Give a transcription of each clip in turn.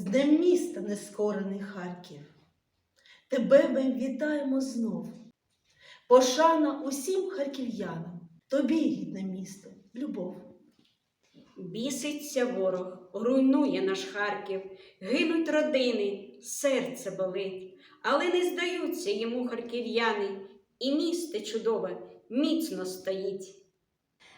Днем міста нескорений Харків. Тебе ми вітаємо знов. Пошана усім харків'янам, тобі, рідне місто, любов. Біситься ворог, руйнує наш Харків, гинуть родини, серце болить, але не здаються йому харків'яни, і місто чудове міцно стоїть.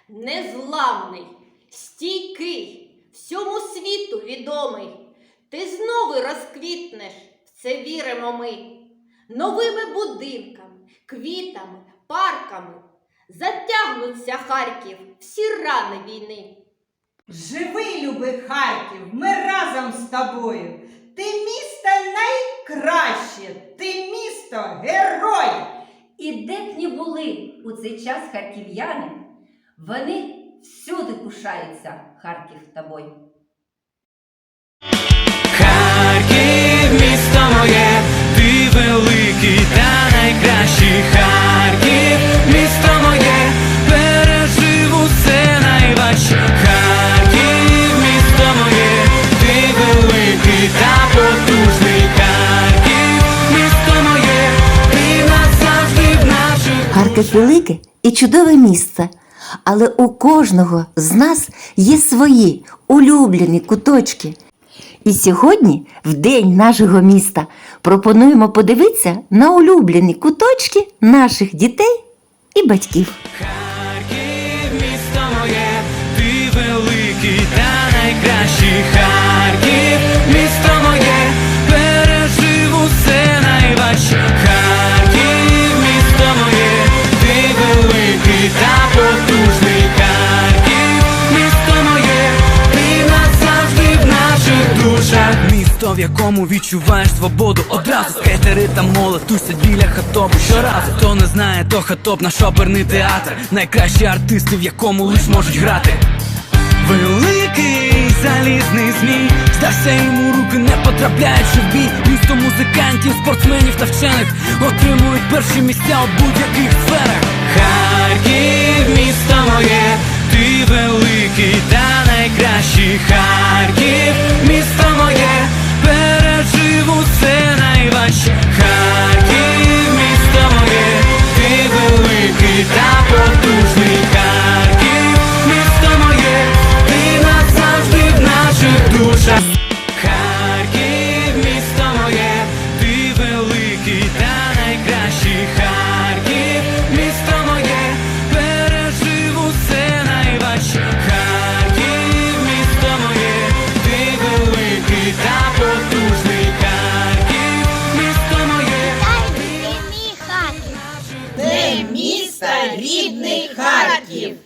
Незламний, стійкий, всьому світу відомий. Ти знову розквітнеш, в це віримо ми. Новими будинками, квітами, парками затягнуться Харків всі рани війни. Живи, любий Харків, ми разом з тобою. Ти місто найкраще, ти місто герой. І де б не були у цей час харків'яни, вони всюди пишаються Харків тобою. Наших велике і чудове місце, але у кожного з нас є свої улюблені куточки. І сьогодні, в день нашого міста, пропонуємо подивитися на улюблені куточки наших дітей і батьків. В якому відчуваєш свободу одразу скейтери та молод тусять біля хатобу щоразу. Хто не знає, то хатоп наш оперний театр. Найкращі артисти, в якому лиш можуть грати. Великий залізний змій Здався йому руки не потрапляючи в бій Місто музикантів, спортсменів та вчених Отримують перші місця у будь-яких сферах Харків, місто моє, ти великий та найкращий Харків, місто міста рідний Харків?